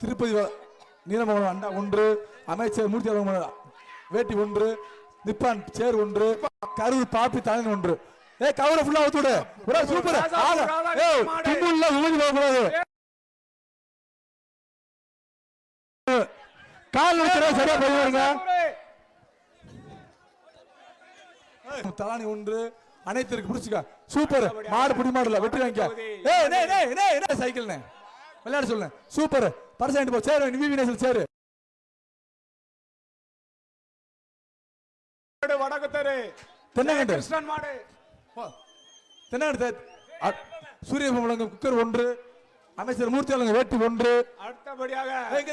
திருப்பதி நீலமங்கலம் அண்டா ஒன்று அமைச்சர் மூர்த்தி அவர்கள் வேட்டி ஒன்று நிப்பான் சேர் ஒன்று கரூர் பாப்பி தலைவன் ஒன்று. ஏ கவரை ஃபுல்லா ஊத்து விடு. ஒரு சூப்பர் ஆக ஏய் தும்முல்ல உமிழ் போக கூடாது கால் வச்சுறா சரியா போயிருங்க தலானி ஒன்று அனைத்திற்கு பிடிச்சுக்க. சூப்பர் மாடு புடி மாடுல வெற்றி வாங்கிக்க. ஏய் சைக்கிள்னே. விளையாட சொல்லுங்க சூப்பர் பர்சன்ட் போ. சேரு நீ விவி நேசல் சேரு. வடக்கு தெரு தென்னங்கண்டு கிருஷ்ணன் மாடு. தென்னங்கண்டு சூரிய முழங்கு குக்கர் ஒன்று அமைச்சர் மூர்த்தி அவர்கள் வேட்டி ஒன்று. அடுத்தபடியாக ஏய்,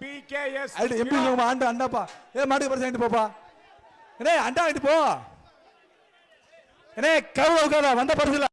PKS ஐடி எம்பி அண்டா அண்டாப்பா ஏ மாட்டுக்கு பரிசு போப்பா. என்ன அண்டா வாங்கிட்டு போ. என்ன கவு உட்காரா வந்த பரிசு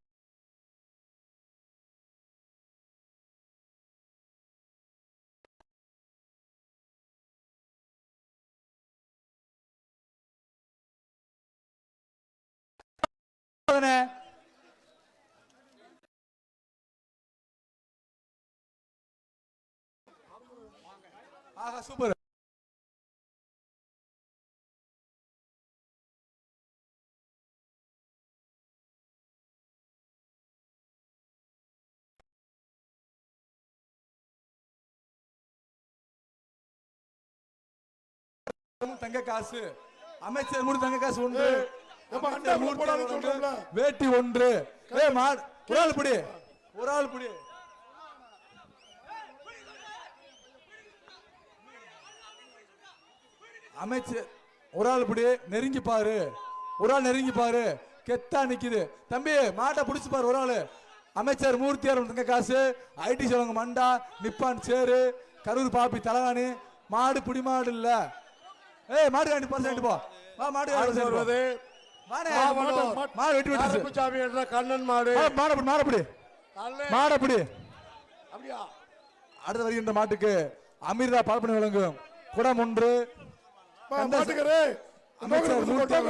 தங்க காசு. அமைச்சர் மூணு தங்க காசு ஒன்று. வேட்டி ஒன்று. ஒரு ஆள் பிடி. ஒரு ஆள் பிடி. அமைச்சர் ஒரு ஆள் பிடி. நெருங்கி பாரு. ஒரு ஆள் நெருங்கி பாரு. கெத்தா நிக்குது. தம்பி மாட்டை பிடிச்சு பாரு ஒரு ஆளு. அமைச்சர் மூர்த்தியார் தங்க காசு. ஐடி சொல்லுங்க மண்டா நிப்பான் சேரு கரூர் பாப்பி தலகாணி. மாடு பிடி மாடு இல்ல. ஏய் மாடு காண்டி பர்சன்ட் போ. வா மாடு காண்டி. வருவது மாடு- வெட்டி விட்டுருச்சு கருப்புசாமி என்ற கண்ணன் மாடு. ஆ, மாடை பிடி மாடை பிடி நல்ல- மாடை பிடி அப்படியா? அடுத்து வருகின்ற மாட்டுக்கு அமீர்தா பால்பனை வழங்கும். குடம் ஒன்று.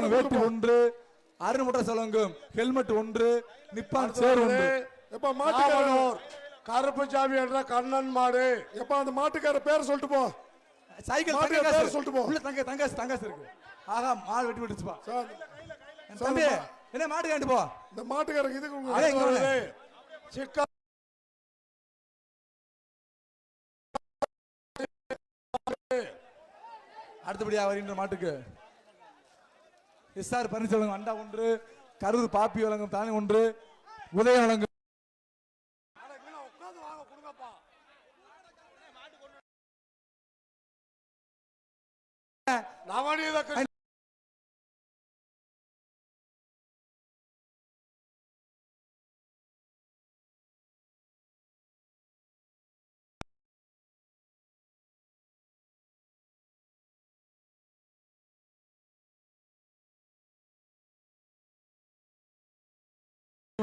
வேட்டி ஒன்று. அருண்முட்டை சலங்கும் ஹெல்மெட் ஒன்று. நிப்பான் சேர் ஒன்று. மாவனூர். கருப்புசாமி என்ற கண்ணன் மாடு. எப்ப அந்த மாட்டுக்கார பேரை சொல்லிட்டு போ. சைக்கிள் மாட்டு தங்க காசு. சொல்லிட்டு போ. உள்ள தங்க தங்காசு தங்காசு இருக்கு. ஆகா மாடு வெட்டி விட்டுச்சுப்பா தம்பி என்ன மாடு காண்டி போ. இந்த மாட்டுக்காரருக்கு இதுக்கு. சிக்க. அடுத்தபடியாக வருகின்ற மாட்டுக்கு. எஸ்ஆர் பன்னீர்செல்வம் அண்டா ஒன்று கரூர் பாப்பி வழங்கும் தானே ஒன்று உதயம் வழங்கும்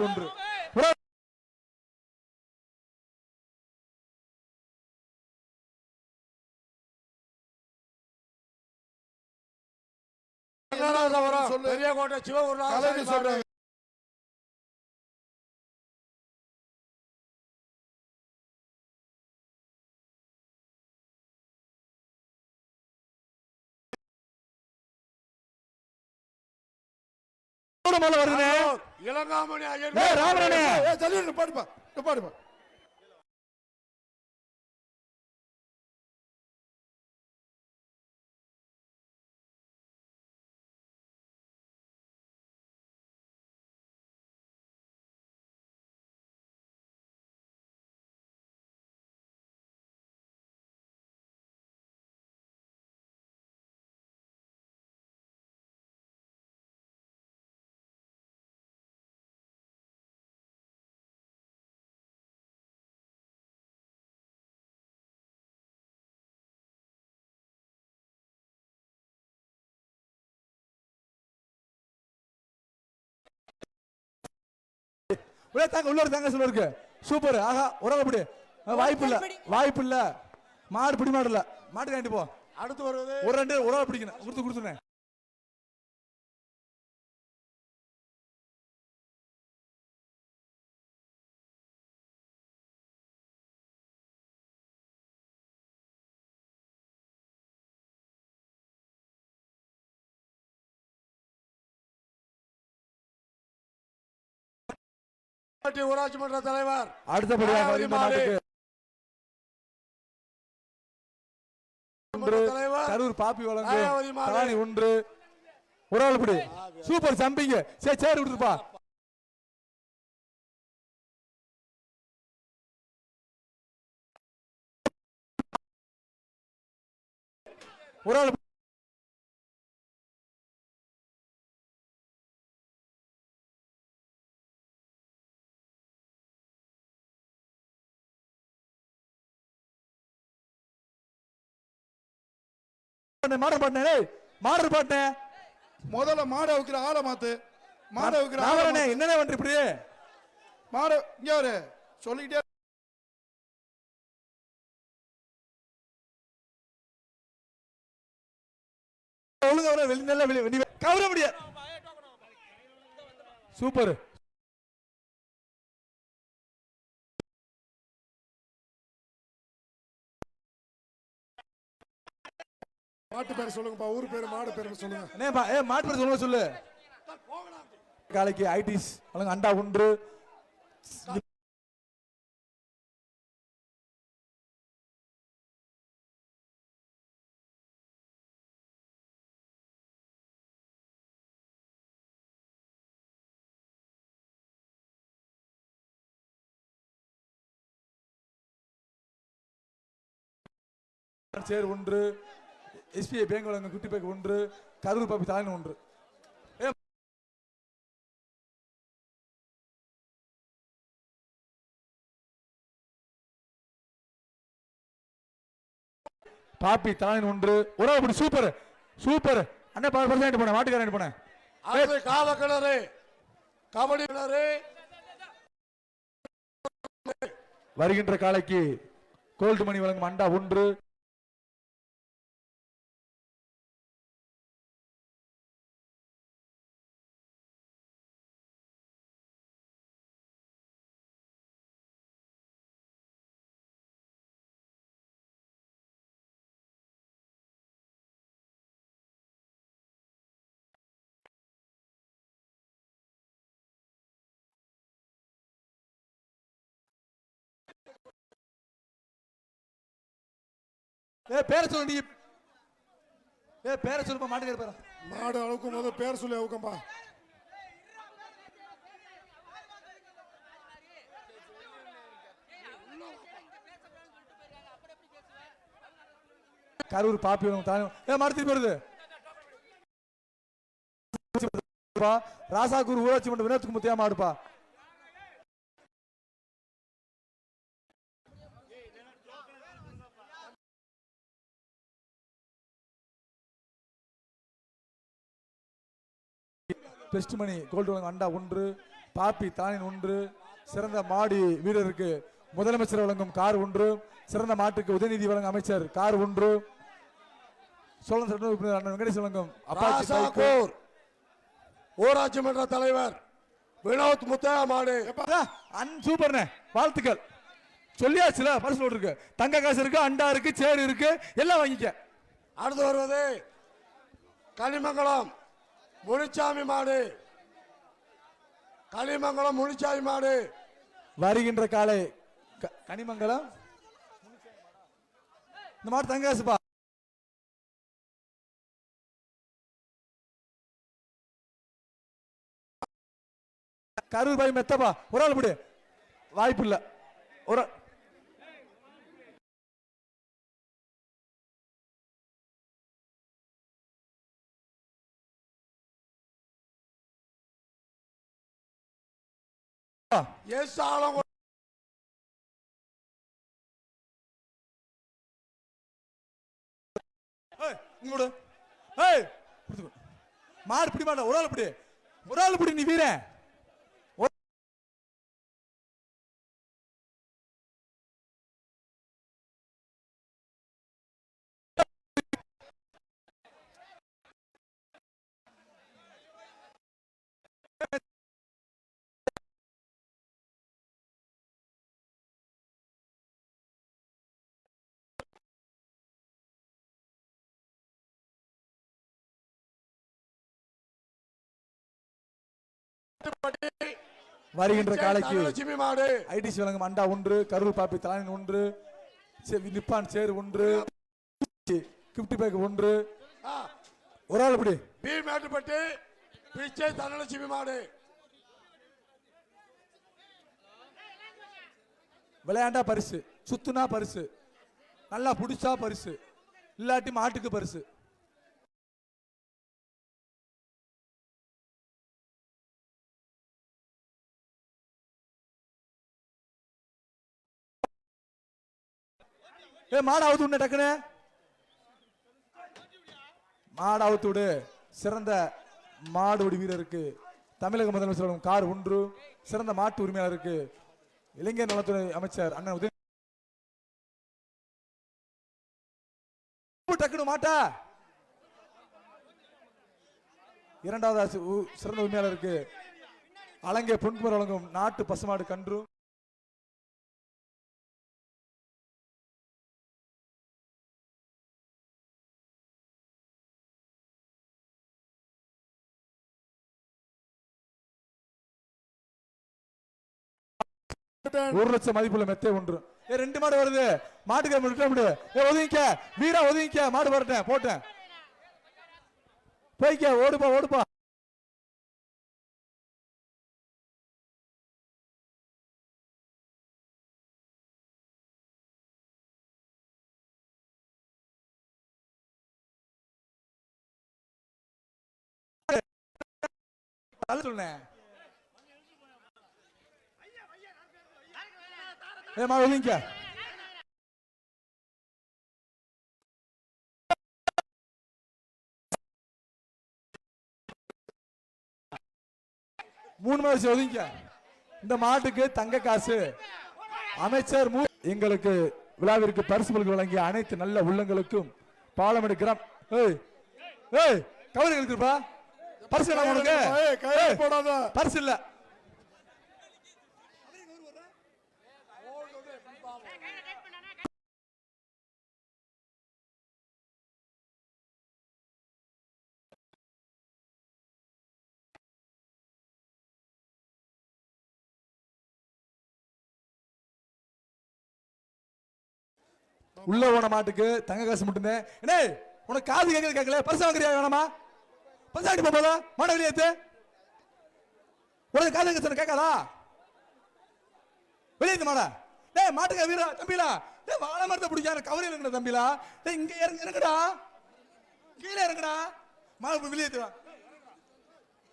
ஒன்று பெரியகோட்டை சிவகுருநாதன் முதல்ல வருதுனே இளங்காமணி நின்னு பாடுப்பா பாடுப்பா உள்ள தாங்க உள்ள ஒரு தாங்க சொல்ல இருக்கு. சூப்பர் ஆஹா உறவு அப்படி வாய்ப்பு இல்ல. வாய்ப்பு இல்ல. மாடு பிடி மாடு இல்ல. மாட்டு காண்டி போ. அடுத்து வருவது? ஒரு ரெண்டு ஆள் பிடிக்கணும். கொடுத்து கொடுத்துனேன் ஊராட்சி மன்ற தலைவர். அடுத்தபடியாக கரூர் பாப்பி வழங்கும் ஒன்று. ஒரு ஆள் பிடி. சூப்பர் சம்பிங்க. சரி சேர் விட்டுருப்பா ஒரு ஆள் பாட்டினே முதல்ல மாடை வைக்கிற ஆளை மாத்து. மாடை வைக்கிற ஆளை நாகரனே மாத்து. என்னண்ணே பண்ற இப்படி? மாடை இங்க வரு. சொல்லிக்கிட்டே ஒழுங்கா வர வெளி நல்ல வெளி. கவர முடியாது. சூப்பர். மாட்டு பேர் சொல்லுங்கப்பா ஊர் பேரு மாடு பேர் சொல்லுங்க. என்னப்பா ஏ மாட்டு பேர் சொல்லுங்க சொல்லு. காலைக்கு ஐடிஸ் வழங்க அண்டா ஒன்று சேர் ஒன்று எஸ்பிஐ பேங்க் வழங்க குட்டி பேக் ஒன்று கரூர் பாப்பி தாயின் ஒன்று. பாப்பி தாயின் ஒன்று. ஒரு ஆள் இப்படி சூப்பர் சூப்பர் அண்ணே பல பர்சன்ட் போனேன் மாட்டுக்காரன் போனேன். அடுத்து காவ கிணறு கபடி கிணறு வருகின்ற காலைக்கு கோல்டு மணி வழங்கும் அண்டா ஒன்று. ஏ பேரை சொல்லு நீ ஏ பேரை சொல்லுப்பா மாட்டுக்கார பேரா. மாடு அவுக்கும் போது பேர் சொல்லி அவுக்கம்பா கரூர் பாப்பி ஏ மாடு வருது. ராசாக்கூர் ஊராட்சி மன்ற வினோத்குமார் முத்தியா மாடுப்பா. பெஸ்ட் மணி கோல்டு வழங்கும் அண்டா ஒன்று பாப்பி தானின் ஒன்று சிறந்த மாடி வீரருக்கு முதலமைச்சர் வழங்கும் கார் ஒன்று சிறந்த மாட்டுக்கு உதயநிதி வழங்கும் அமைச்சர் கார் ஒன்று. சோழன் சட்ட உறுப்பினர் அண்ணன் வெங்கடேஷ் வழங்கும் அப்பாச்சி ஊராட்சி மன்ற தலைவர் வினோத் முத்தையா மாடு சூப்பர்ண்ணே வாழ்த்துக்கள். சொல்லியாச்சுல பரிசு இருக்கு தங்க காசு இருக்கு அண்டா இருக்கு சேர் இருக்கு எல்லாம் வாங்கிக்க. அடுத்து வருவது களிமங்கலம் முனிச்சாமி மாடு. கனிமங்கலம் முனிச்சாமி மாடு. வருகின்ற காலை க- கனிமங்கலம். இந்த மாதிரி தங்க காசுப்பா கரூர் பாய் மெத்தப்பா. ஒரு ஆள் பிடி. வாய்ப்பு இல்லை ஒரு ஆள். எஸ் ஏய், இங்க மாடு பிடி மாட்டா ஒரு ஆள் பிடி. ஒரு ஆள் பிடி நீ வீரன். வருகின்ற காலைக்கு தனலட்சுமி மாடு. ஐடிசி வழங்கும் அண்டா ஒன்று கரூர் பாப்பி தலைவன் ஒன்று நிப்பான் சேர் ஒன்று கிஃப்ட் பேக் ஒன்று. ஒரு ஆள் இப்படி பி மேட்டுப்பட்டு பிச்சை தனலட்சுமி மாடு. விளையாண்டா பரிசு சுத்துனா பரிசு நல்லா புடிச்சா பரிசு இல்லாட்டி மாட்டுக்கு பரிசு. ஏ மாடு அவுத்து விடு டக்குனு மாடு அவுத்து விடு. சிறந்த மாடுபிடி வீரருக்கு தமிழக முதலமைச்சர் கார் ஒன்று. சிறந்த மாட்டு உரிமையாளருக்கு இளைஞர் நலத்துறை அமைச்சர் அண்ணன் உதய டக்குனு மாட்டா. இரண்டாவது உ- சிறந்த உரிமையாளருக்கு அலங்கே பொன்குமர் வழங்கும் நாட்டு பசுமாடு கன்று. ஒரு லட்சம் மதிப்புள்ள மெத்தை ஒன்று. ஏ ரெண்டு மாடு வருது. மாட்டுக்கு விட்டு ஏ ஒதுங்கிக்க. வீரா ஒதுங்கிக்க. மாடு வரட்டேன் போட்டேன். போய்க்க. ஓடுப்பா ஓடுப்பா. சொன்னேன் ஏ மாடு ஒதுங்கிக்க மூணு மாதம் ஒதுங்கிக்க இந்த மாட்டுக்கு தங்க காசு. அமைச்சர் மூ எங்களுக்கு விழாவிற்கு பரிசு பல்கு வழங்கிய அனைத்து நல்ல உள்ளங்களுக்கும் பாலமேடு கிராம் ஏய் ஏய் கவலை இருக்குப்பா பரிசு என்ன உனக்கு. பரிசு இல்ல. உள்ள போன மாட்டுக்கு தங்க காசு மட்டும்தான் என்ன உனக்கு காது கேட்கறது கேட்கல பரிசு வாங்குறியா வேணாமா? பரிசு வாங்கிட்டு போதா மாட வெளியேத்து உனக்கு காது கேட்க கேட்காதா? வெளியேத்து மாட. டேய் மாட்டுக்க வீரா தம்பிலா. டேய் வாழை மரத்தை பிடிக்காத கவரி இறங்குடா தம்பிலா. டேய் இங்க இறங்கு இறங்குடா. கீழே இறங்குடா. மாடு வெளியேத்து வா.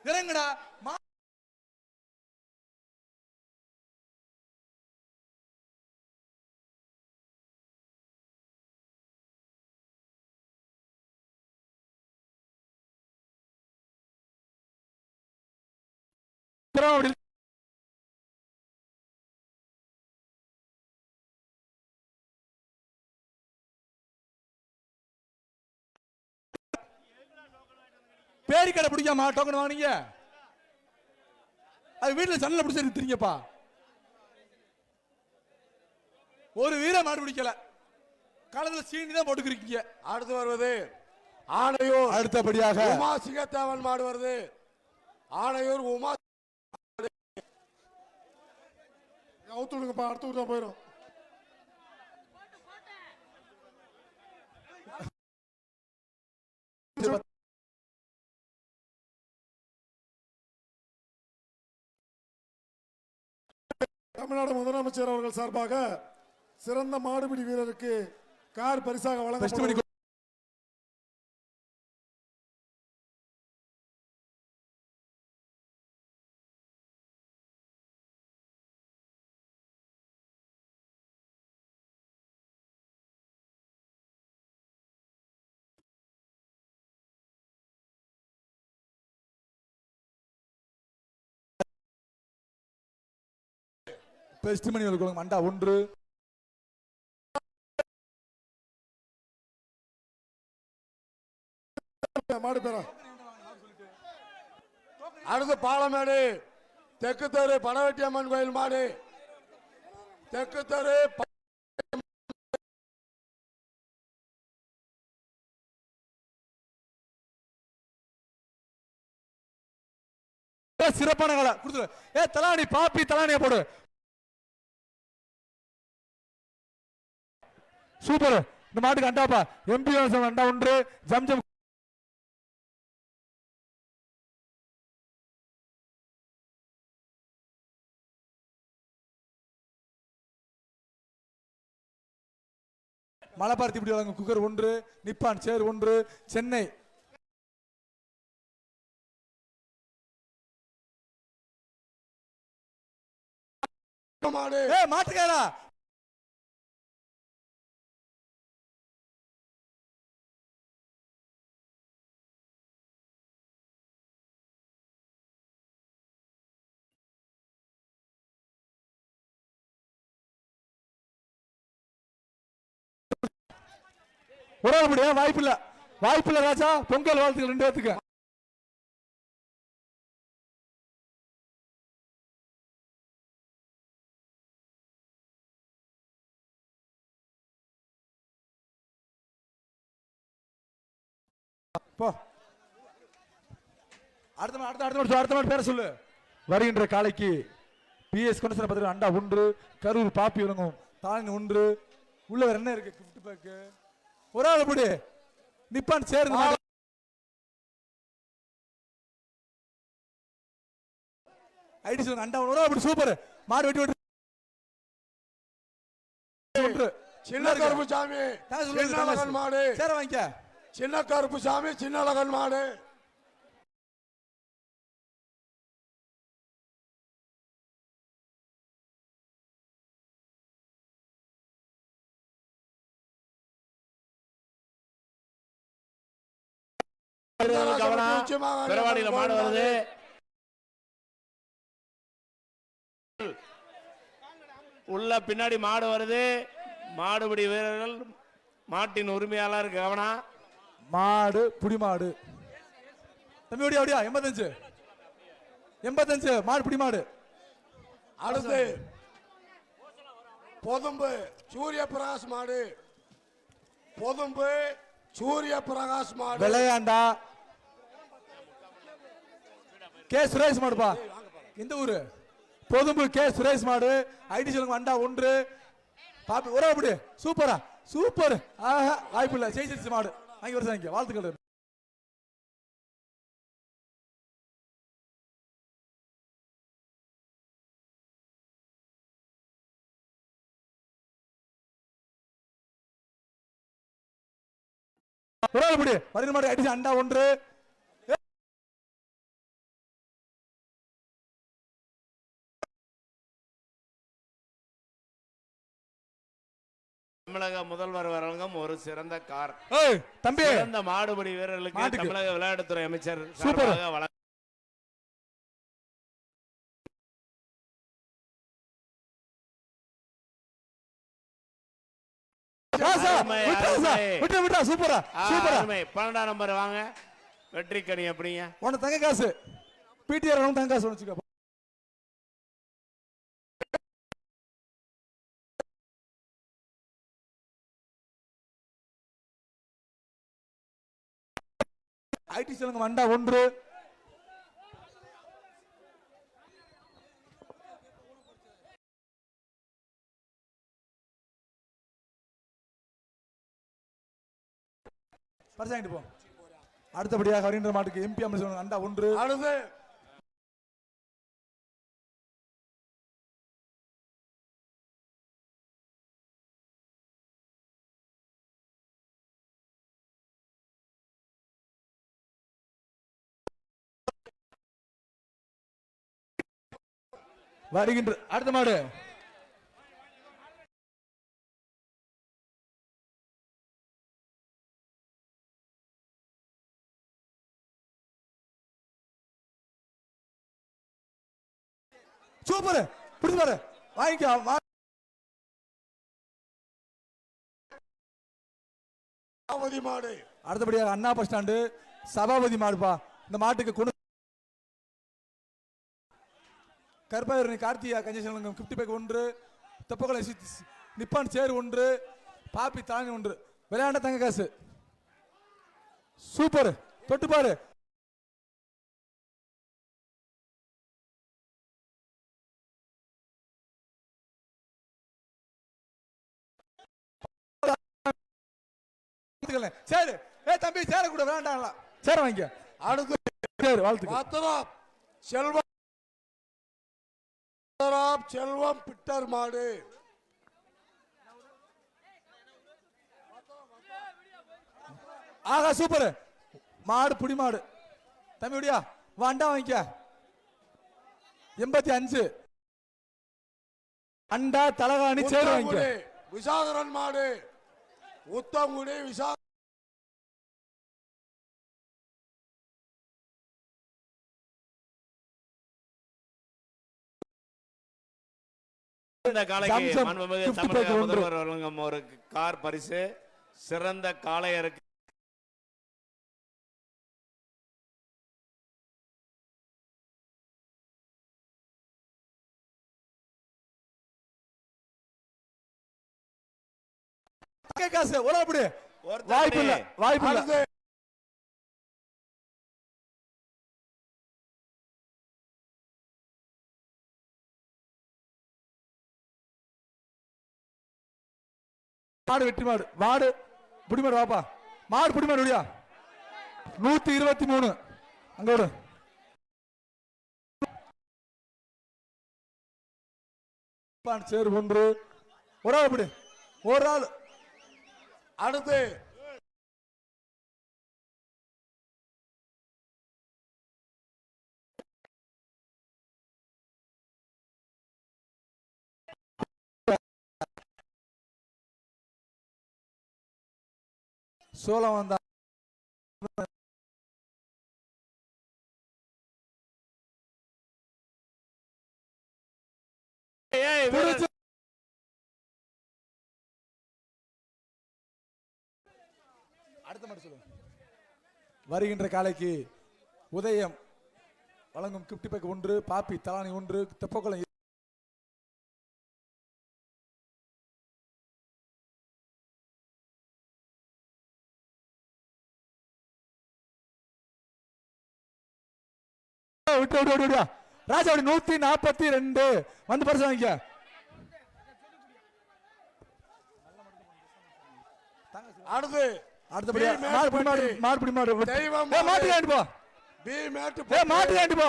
இறங்குடா. மா அப்படி பேரி கடை பிடிக்காமா டோக்கன் வாங்குனீங்க? அது வீட்டுல சன்னல பிடிச்சி எடுத்துறீங்கப்பா ஒரு வீர மாடு பிடிக்கல. காலத்துல சீனி தான் போட்டுக்கிறீங்க அடுத்து வருவது ஆணையூர் அடுத்தபடியாக உமா சிங்கத்தேவன் மாடு வருது. ஆணையூர் உமா அவுத்து விடுங்கப்பா அடுத்த ஊர் தான் போயிடும் தமிழ்நாடு முதலமைச்சர் அவர்கள் சார்பாக சிறந்த மாடுபிடி வீரருக்கு கார் பரிசாக பெஸ்ட் வழங்கப்படும் பெஸ்ட் மணி கொடுங்க மண்டா ஒன்று. மாடு பேரா. அடுத்து பாலமேடு தெற்கு தெரு பனவெட்டி அம்மன் கோயில் மாடு. தெற்கு தெரு சிறப்பான காலை. கொடுத்துரு. ஏ தலானி பாப்பி தலானியை போடு. சூப்பர். இந்த மாட்டுக்கு அண்டாப்பா. எம்பி அண்டா ஒன்று ஜம் ஜம். மலபாரத்தி இப்படி வழங்கும் குக்கர் ஒன்று நிப்பான் சேர் ஒன்று சென்னை. மாட்டுக்காரா? உறவு முடியா? வாய்ப்பு இல்ல வாய்ப்பு இல்ல ராஜா. பொங்கல் வாழ்த்துக்கள் ரெண்டு பேத்துக்கு. போ. அடுத்த மா- அடுத்த அடுத்த மாடு அடுத்த மாடு பேர சொல்லு. வருகின்ற காலைக்கு பிஎஸ் கொண்டசன பத்திர அண்டா ஒன்று கரூர் பாப்பி விளங்கும் தாளின் ஒன்று. உள்ள வேற என்ன இருக்கு? கிஃப்ட் பேக்கு ஒரு ஆள் அப்படி. நிப்பான் சேர்ந்து மாடு. ஐடி சொல்லுங்க அண்டா ஒரு அப்படி சூப்பர். மாடு வெட்டி வெட்டி. சின்ன கருப்பு சாமி சின்ன அழகன். மாடு. சேர வாங்கிக்க. சின்ன கருப்பு சாமி சின்ன அழகன் மாடு. பெருவாடியில மாடு வருது. உள்ள பின்னாடி மாடு வருது. மாடுபிடி வீரர்கள் மாட்டின் உரிமையாளர் கவனம் மாடு புடி மாடு தம்பி ஓடியா ஓடியா? எண்பத்தஞ்சு. எண்பத்தஞ்சு. மாடு புடி மாடு அடுத்து பொதும்பு சூரிய பிரகாஷ் மாடு. பொதும்பு சூரிய பிரகாஷ் மாடு. விளையாண்டா கே சுரேஷ் மாடுப்பா எந்த ஊரு? பொதும்பு கே சுரேஷ் மாடு. ஐடி சொல்லுங்க அண்டா ஒன்று. பாப்பி ஒரே அப்படி. சூப்பரா. சூப்பர். ஆஹா வாய்ப்பு இல்லை. ஜெயிச்சிருச்சு மாடு. வாங்கி வருஷம் இங்கே வாழ்த்துக்கள். ஒரு ஆள் அப்படி மாடு ஐடி அண்டா ஒன்று. தமிழக முதல்வர் வழங்கும் ஒரு சிறந்த கார் தம்பி சிறந்த மாடுபிடி வீரர்களுக்கு. தமிழக விளையாட்டுத்துறை அமைச்சர் சூப்பர். சார்பாக வழங்க ராசா அருமை, விட்டா ராசா அருமை. விட்டா விட்டா சூப்பரா சூப்பரா அருமை. பன்னெண்டாம் நம்பர் வாங்க வெற்றி கனி அப்படிங்க உன தங்க காசு பிடிஆர் தங்க காசு வச்சுக்கோ ஐடி சொல்லுங்க வண்டா ஒன்று. பரிசாங்கிட்டு போ. அடுத்தபடியாக வருகின்ற மாட்டுக்கு எம்பி அமைச்சர் அண்டா ஒன்று. அடுத்து வருகின்ற அடுத்த மாடு. சூப்பர். பிடிச்சு பாரு வாங்கிக்கோ மாடு. அடுத்தபடியாக அண்ணா பஸ் ஸ்டாண்டு. சபாபதி மாடுப்பா. இந்த மாட்டுக்கு கொண்டு கர்பாயூரணி கார்த்தியா கஞ்சேசன் கிஃப்டி பேக் ஒன்று தெப்பக்கலை நிப்பான் சேர் ஒன்று பாப்பி தானி ஒன்று. விளையாண்ட தங்க காசு. சூப்பர் தொட்டு பாரு. சரி ஏ தம்பி சேர கூட வேண்டாங்களா சேர வாங்க அடுத்து வாழ்த்து செல்வா. செல்வம் செல்வம் பிட்டர் மாடு. ஆகா சூப்பர். மாடு புடி மாடு. தம்பிடியா வாண்டா வாங்கிக்க. எண்பத்தி அஞ்சு. அண்டா தலகாணி சேர் வாங்கிக்க. விசாகரன் மாடு. உத்தங்குடி விசா இந்த காலைக்கு ஜம்சம் மாண்புமிகு தமிழக. முதல்வர் வழங்கும் ஒரு கார் பரிசு சிறந்த காளையருக்கு காசு வாய்ப்பு இல்ல. வாய்ப்பு இல்ல மாடு வெற்றி மாடு. மாடு புடிமாடு வாப்பா. மாடு புடி முடியா நூத்தி இருபத்தி மூணு. அங்க விடு சேரு ஒன்று. ஒரு ஆள் அப்படி ஒரு ஆள். அடுத்து சோளம் வந்தா. அடுத்த மாடு சொல்லு வருகின்ற காலைக்கு உதயம் வழங்கும் கிப்டி பேக் ஒன்று பாப்பி தலானி ஒன்று தெப்பக்குளம் விட்டு விட்டு விட்டு விட்டு. ராஜாவடி நூத்தி நாற்பத்தி ரெண்டு. வந்து பரிசு வாங்கிக்க. அடுத்து அடுத்தபடியா. மாடு மாடு. மாடு மாடு. மாட்டு காண்டி போ மேட்டு மாட்டு காண்டி போ.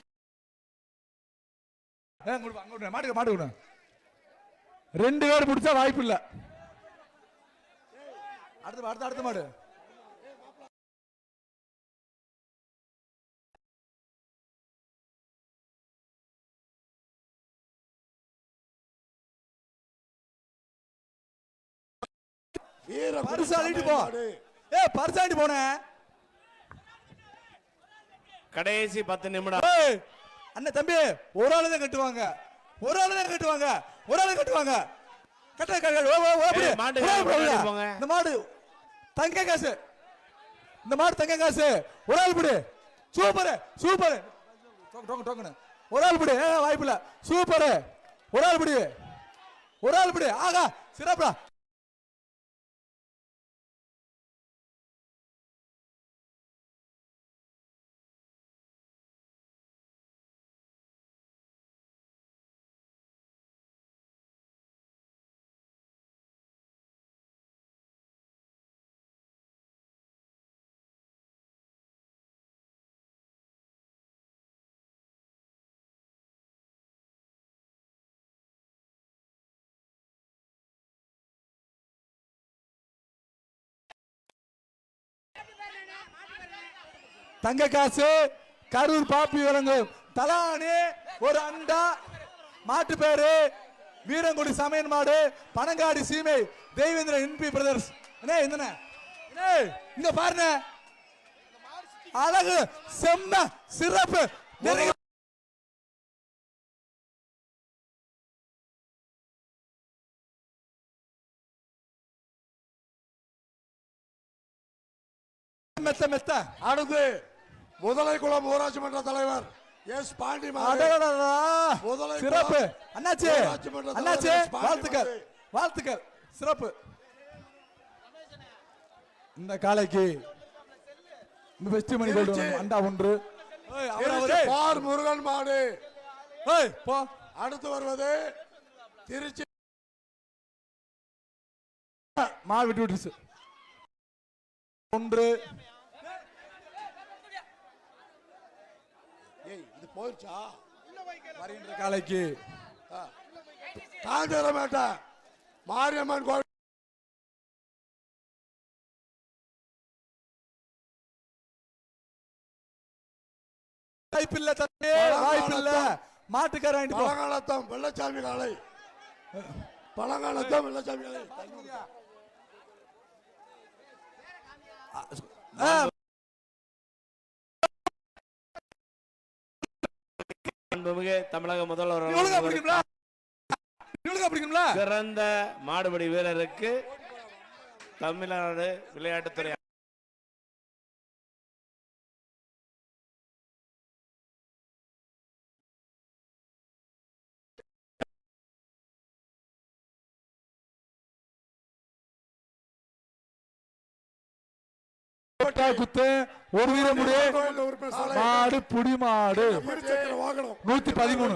மாட்டு விடு ரெண்டு பேர் பிடிச்சா வாய்ப்பு இல்ல. அடுத்த அடுத்த அடுத்த மாடு. வீர பரிசு அள்ளிட்டு போ. ஏ பரிசாண்டி போனேன் கடைசி பத்து நிமிடம். ஏய், அண்ணன் தம்பி ஒரு ஆளு தான் கட்டுவாங்க. ஒரு ஆளு தான் கட்டுவாங்க. ஒரு ஆளு கட்டுவாங்க. கட்ட கட்ட ஓ, ஓ, ஓ. போங்க. இந்த மாடு தங்க காசு. இந்த மாடு தங்க காசு. ஒரு ஆள் பிடி. Super super. டோக்கு டோக்குன்னு. ஒரு ஆள் பிடி. ஏ, வாய்ப்பு இல்ல சூப்பர். ஒரு ஆள் பிடி. ஒரு ஆள் பிடி. ஆகா சிறப்புடா தங்க காசு கரூர் பாப்பி வழங்கும். தலானி ஒரு அண்டா மாட்டு பேரு வீரங்குடி சமையன் மாடு பனங்காடி சீமை தெய்வேந்திர என்பி பிரதர்ஸ் என்ன என்ன இங்க பாருங்க அழகு செம்ம சிறப்பு. மெத்த மெத்த. அடுத்து முதலைக்குளம் ஊராட்சி மன்ற தலைவர் எஸ் பாண்டி. முதலை சிறப்பு. குளம். அண்ணாச்சி. அண்ணாச்சி. வாழ்த்துக்கள். வாழ்த்துக்கள். சிறப்பு. இந்த காலைக்கு இந்த வெற்றி மணி கோல்டு. அண்டா ஒன்று. பார் முருகன் மாடு. அடுத்து வருவது திருச்சி. மாடு விட்டு விட்டுருச்சு. ஒன்று ஏய் இது போயிடுச்சா வருகின்ற காலைக்கு. காஞ்சர மாட்டேன். மாரியம்மன் கோயில் வாய்ப்பில்லை தம்பி வாய்ப்பில்லை. மாட்டுக்கார வாங்கிட்டு போ. பழங்காலத்தம் வெள்ளச்சாமி காலை. பழங்காலத்தம் வெள்ளச்சாமி காலை. மாண்புமிகு தமிழக முதல்வர் சிறந்த மாடுபிடி வீரருக்கு தமிழ்நாடு விளையாட்டுத்துறை கோட்டா குத்து ஒரு வீர முடி. கோயில் உறுப்பினர் சாலை மாடு புடி மாடு. நூத்தி பதிமூணு.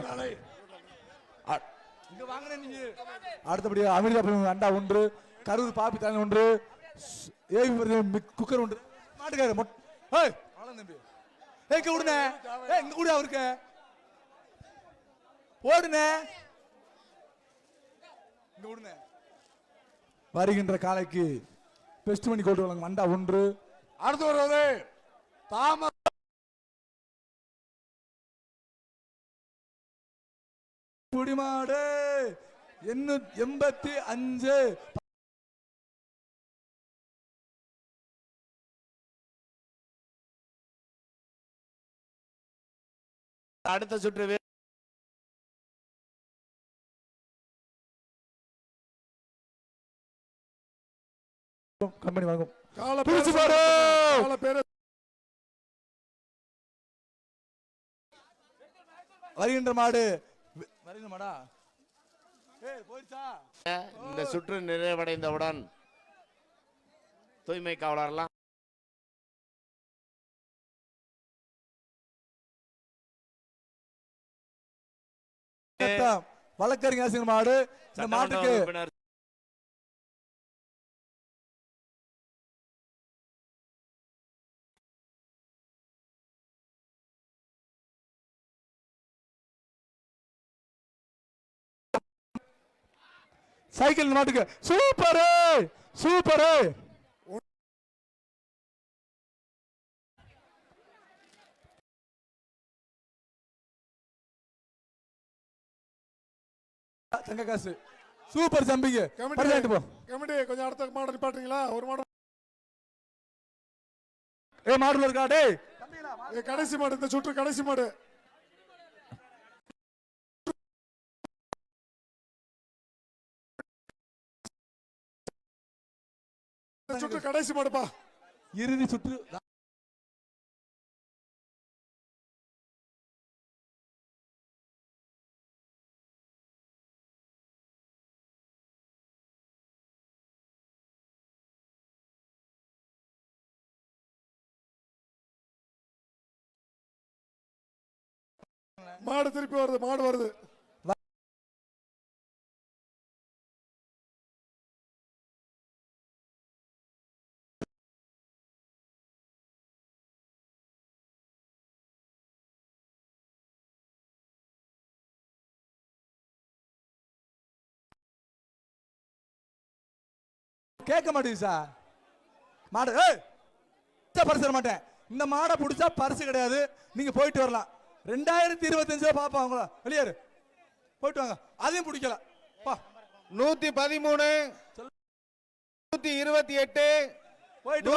அடுத்தபடி அமிர்தா பிரதமர் அண்டா ஒன்று கரூர் பாப்பி தலைவர் ஒன்று ஏவி குக்கர் ஒன்று. மாட்டுக்காரு மொட் ஏய்! தம்பி. ஏய் இங்க விடுனே ஏய் இங்க கூட அவருக்கு. ஓடுனே இங்க விடுனே வருகின்ற காலைக்கு பெஸ்ட் மணி கோட்டு வழங்கும் அண்டா ஒன்று அடுத்து வருவது தாம குடிமாடு எண்ணூ எண்பத்தி அஞ்சு. அடுத்த சுற்று கம்பெனி வாங்கும். கால பேரு வருகின்ற மாடு. வருகின்ற மாடா. இந்த சுற்று நிறைவடைந்தவுடன் தூய்மை காவலர்லாம். வழக்கறிஞர் மாடு. இந்த மாட்டுக்கு சைக்கிள் இந்த மாட்டுக்கு. சூப்பரு! சூப்பரு! தங்க காசு. சூப்பர் தம்பிங்க பரிசாட்டு போ. கொஞ்சம் அடுத்த மாடு நிப்பாட்டுறீங்களா? ஒரு மாடு ஏ மாடுல இருக்கா? டேய். கடைசி மாடு இந்த சுற்று கடைசி மாடு. சுற்று கடைசி மாடுப்பா இறுதி சுற்று. மாடு திருப்பி வருது மாடு வருது. கேட்க மாட்டேங்குது சார் மாடு பரிசு மாட்டேன். இந்த மாடை பிடிச்சா பரிசு கிடையாது. நீங்க போயிட்டு வரலாம். ரெண்டாயிரத்தி இருபத்தஞ்சுல பாப்பா அவங்கள. வெளியேறு போயிட்டு வாங்க. அதையும் பிடிக்கல. பா. நூத்தி பதிமூணு. நூத்தி இருபத்தி எட்டு. போயிட்டு